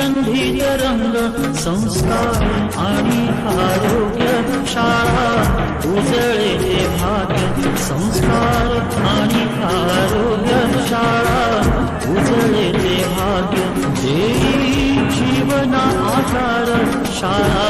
सुगंधित रंग संस्कार आणि आरोग्य शाळा उजळे ते भाग्य संस्कार आणि आरोग्य शाळा उजळे ते भाग्य देई जीवना आधार शाळा.